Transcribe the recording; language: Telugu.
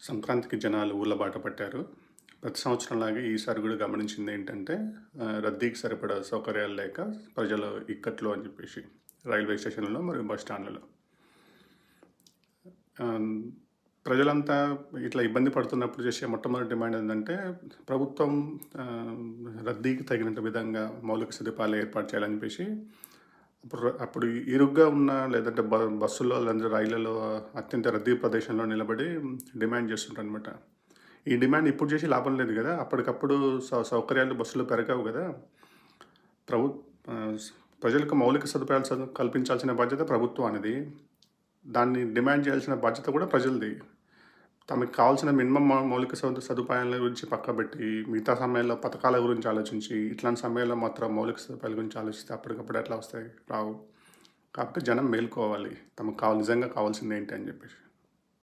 సంక్రాంతికి జనాలు ఊళ్ళ బాట పట్టారు. ప్రతి సంవత్సరంలాగే ఈసారి కూడా గమనించింది ఏంటంటే రద్దీకి సరిపడా సౌకర్యాలు లేక ప్రజలు ఇక్కట్లు అని చెప్పేసి రైల్వే స్టేషన్లలో మరియు బస్ స్టాండ్లలో. ప్రజలంతా ఇట్లా ఇబ్బంది పడుతున్నప్పుడు చేసే మొట్టమొదటి డిమాండ్ ఏంటంటే ప్రభుత్వం రద్దీకి తగినంత విధంగా మౌలిక సదుపాయాలు ఏర్పాటు చేయాలని చెప్పేసి అప్పుడు అప్పుడు ఇరుగ్గా ఉన్న లేదంటే బ బస్సుల్లో లేదంటే రైళ్ళలో అత్యంత రద్దీ ప్రదేశంలో నిలబడి డిమాండ్ చేస్తుంటారు అనమాట ఈ డిమాండ్ ఇప్పుడు చేసి లాభం లేదు కదా. అప్పటికప్పుడు సౌ సౌకర్యాలు బస్సులు పెరగవు కదా. ప్రభు ప్రజలకు మౌలిక సదుపాయాలు సదు- కల్పించాల్సిన బాధ్యత ప్రభుత్వం అనేది. దాన్ని డిమాండ్ చేయాల్సిన బాధ్యత కూడా ప్రజలది. తమకు కావాల్సిన మినిమం మౌలిక సదు సదుపాయాల గురించి పక్కబెట్టి మిగతా సమయాల్లో పథకాల గురించి ఆలోచించి ఇట్లాంటి సమయాల్లో మాత్రం మౌలిక సదుపాయాల గురించి ఆలోచిస్తే అప్పటికప్పుడు ఎట్లా వస్తాయి? రావు. కాబట్టి జనం మేల్కోవాలి. తమకు కావాలి నిజంగా కావాల్సింది ఏంటి అని చెప్పేసి.